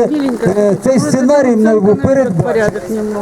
Е, Цей сценарій мною був передбачений.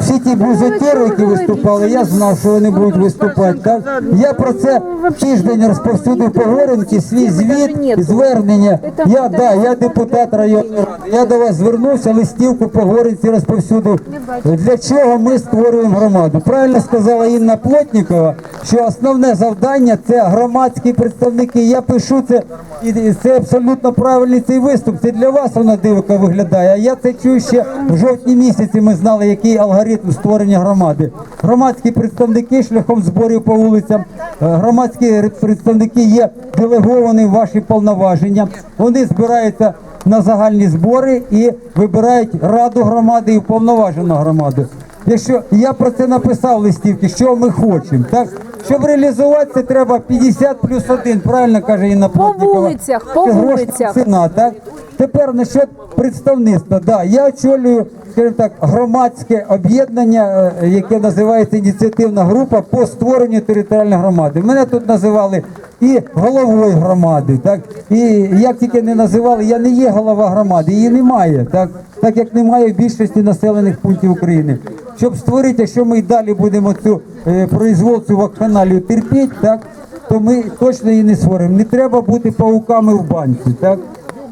Всі ті бюджетери, які виступали, я знав, що вони будуть виступати. Так? Я про це тиждень розповсюдив по Горенці, свій звіт, звернення. Я, да, я депутат районної ради. Я до вас звернувся, листівку по Горенці розповсюдив. Для чого ми створюємо громаду? Правильно сказала Інна Плотнікова, що основне завдання це громадські представники. Я пишу це, і це абсолютно правильний цей виступ. Це для вас воно дивка виглядає. А я це чую ще в жовтні місяці. Ми знали, який алгоритм створення громади. Громадські представники шляхом зборів по вулицям. е, Громадські представники є делеговані в ваші повноваження. Вони збираються на загальні збори і вибирають раду громади і уповноважену громаду. Якщо я про це написав листівки, що ми хочемо, так щоб реалізувати це треба 50 плюс 1, правильно каже Інна Плотнікова. вулицях, по вулицях. ціна, так тепер насчет представництва. Да, я очолюю, скажімо так, громадське об'єднання, е, яке називається ініціативна група по створенню територіальної громади. Мене тут називали і головою громади, так і як тільки не називали, я не є голова громади, її немає, так так як немає в більшості населених пунктів України. Щоб створити, якщо ми й далі будемо цю е, производство вакханалію терпіти, так то ми точно її не створимо. Не треба бути пауками в банці. Так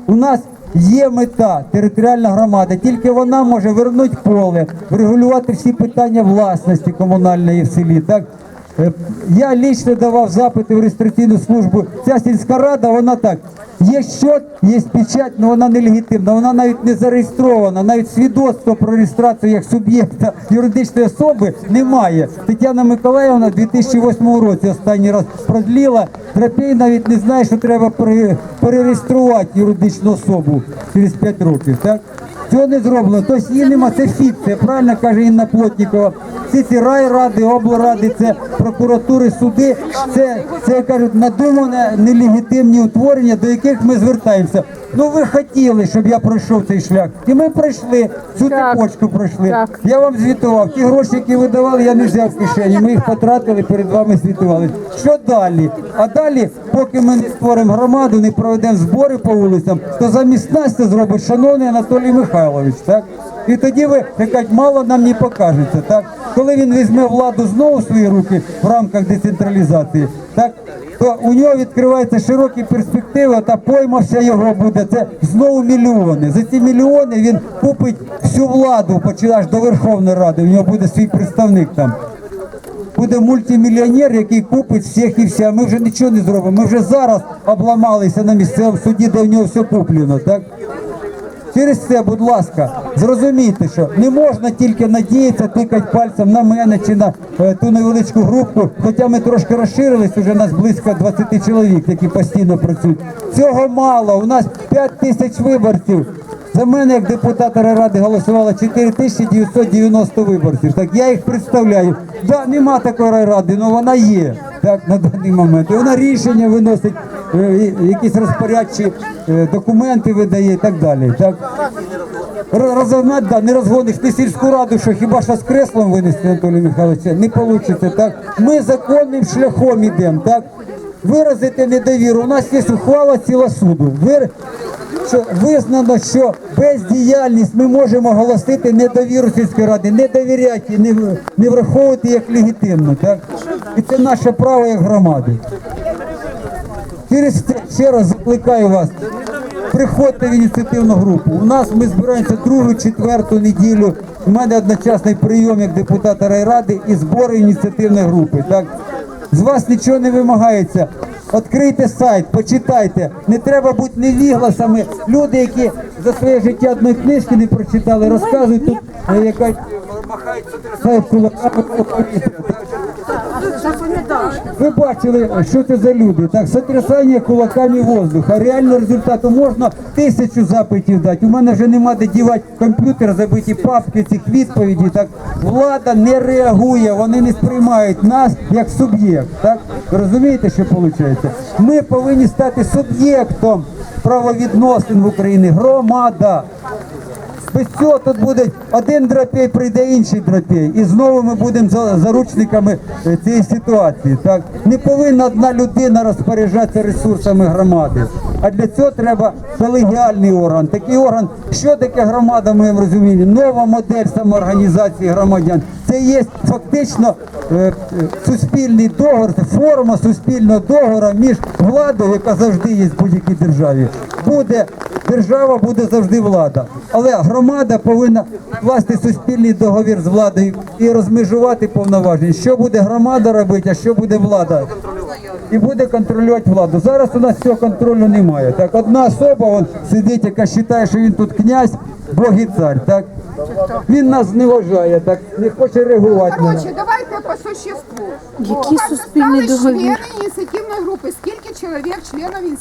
у нас є мета територіальна громада, тільки вона може вернути поле, врегулювати всі питання власності комунальної в селі. Так я лічно давав запити в реєстраційну службу. Ця сільська рада, вона так. Є щот, є печать, але вона не легітимна, вона навіть не зареєстрована, навіть свідоцтво про реєстрацію як суб'єкта юридичної особи немає. Тетяна Миколаївна в 2008 році останній раз продліла. Тропей навіть не знає, що треба перереєструвати юридичну особу через 5 років. Так? Цього не зроблено. Тобто її нема, це фікція, правильно каже Інна Плотнікова. Всі ці райради, облради, це прокуратури, суди, це, це кажуть, надумане нелегітимні утворення, до яких ми звертаємося. Ну ви хотіли, щоб я пройшов цей шлях. І ми пройшли, цю Так. цепочку пройшли. Так. Я вам звітував. Ті гроші, які ви давали, я не взяв в кишені. Ми їх потратили, перед вами звітували. Що далі? А далі, поки ми не створимо громаду, не проведемо збори по вулицям, то замість нас це зробить шановний Анатолій Михайлович. Так? І тоді ви як мало нам не покажеться. Так? Коли він візьме владу знову в свої руки в рамках децентралізації, так? то у нього відкриваються широкі перспективи, та пойма вся його буде. Це знову мільйони. За ці мільйони він купить всю владу, починаєш до Верховної Ради, у нього буде свій представник там. Буде мультимільйонер, який купить всіх і вся. Ми вже нічого не зробимо. Ми вже зараз обламалися на місцевому суді, де в нього все куплено. Так? Через це, будь ласка, зрозумійте, що не можна тільки надіятися, тикати пальцем на мене чи на е, ту невеличку групку. Хоча ми трошки розширились, уже нас близько 20 чоловік, які постійно працюють. Цього мало. У нас 5 тисяч виборців. За мене, як депутата ради, голосувало 4990 виборців. Так я їх представляю. Да, нема такої райради, але вона є так на даний момент. І вона рішення виносить, якісь розпорядчі е, документи видає і так далі. Так Р- да, не розгониш ти сільську раду, що хіба що з креслом винести Анатолій Михайлович, не вийде. Так ми законним шляхом йдемо. Так виразити недовіру. У нас є ухвала ціла суду. Вир... Що визнано, що бездіяльність ми можемо оголосити недовіру сільської ради, не довіряти, не, не враховувати як легітимно. Так? І це наше право як громади. Ще раз закликаю вас. Приходьте в ініціативну групу. У нас ми збираємося другу, четверту неділю. У мене одночасний прийом як депутата райради і збори ініціативної групи. Так? З вас нічого не вимагається. Відкрийте сайт, почитайте. Не треба бути невігласами. Люди, які за своє життя одної книжки не прочитали, розказують тут, е, яка махають кулаками. Ви бачили, що це за люди? Так, сотрясання кулаками воздуха. А реального результату можна тисячу запитів дати. У мене вже нема де дівати комп'ютер, забиті папки цих відповідей. Так, влада не реагує, вони не сприймають нас як суб'єкт. Так, розумієте, що виходить? Ми повинні стати суб'єктом правовідносин в Україні. Громада. Без тут буде один драпій, прийде інший драпій. І знову ми будемо за- заручниками е, цієї ситуації. Так? Не повинна одна людина розпоряджатися ресурсами громади. А для цього треба колегіальний орган. Такий орган, що таке громада моєму розумінні? Нова модель самоорганізації громадян. Це є фактично е, е, суспільний договор, форма суспільного договору між владою, яка завжди є в будь-якій державі. Буде держава, буде завжди влада. Але громада повинна вкласти суспільний договір з владою і розмежувати повноваження. Що буде громада робити, а що буде влада? І буде контролювати владу. Зараз у нас цього контролю немає. Так, одна особа он, сидить, яка вважає, що він тут князь, Бог і цар. Так? Він нас не вважає, так, не хоче реагувати. на нас. Короче, давайте по существу. Який суспільний стали договір? члени ініціативної групи. Скільки чоловік членів